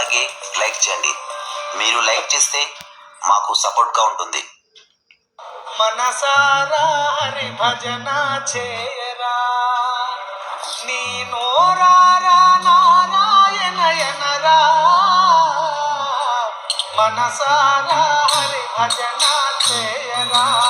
అలాగే లైక్ చేయండి. మీరు లైక్ చేస్తే మాకు సపోర్ట్గా ఉంటుంది. మనసారా హరి భజన చేయరా? నీ నోరారా నారాయణ ఎనరా మనసారా హరి భజన చేయరా?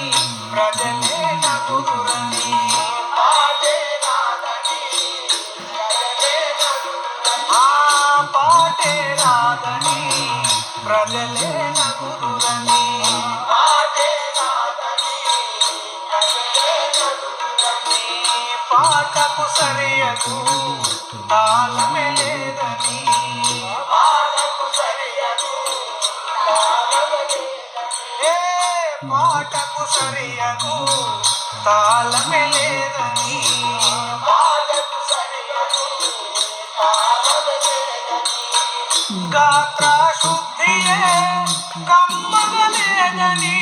పాటే రాదని ప్రజలే నగురురని పాటకు సరియదు తాళమే లేదని. పాటకు సరియదు పాటకు సరియదు తాళమే లేదని. పాటకు సరియదు తాళమే లేదని. గాత్ర శుద్ధియే కమ్మగలేదని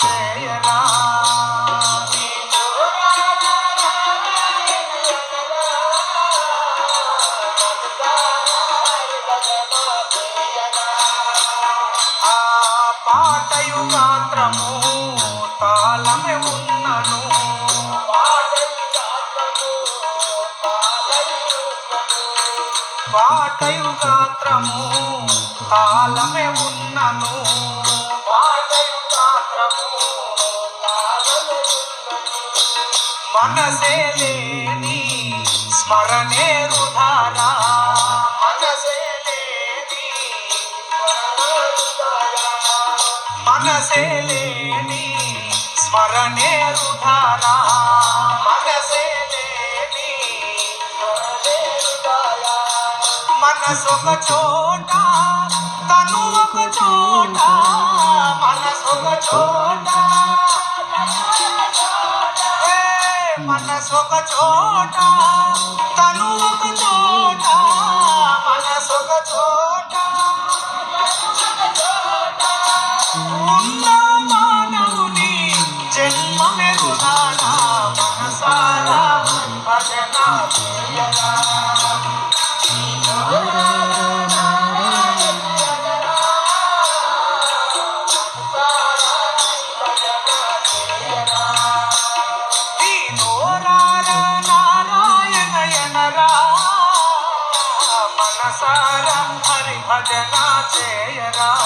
చేయరా ఆ పాటయు మాత్రము తాళమే ఉన్నను పాటయు గాత్రము తాళమే ఉన్నను. మనసే లేని స్మరణే రుధారా. మనసే లేని మనసే లేని స్మరణే రుధారా. మనసే లేని చోట తను ఒక చోట. చోట. మనసొక చోట తను ఒక చోట మనసొక చోట ఉన్న మానవుని జన్మ మనసారా భజన హరి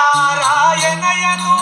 ನಾರಾಯಣಯನು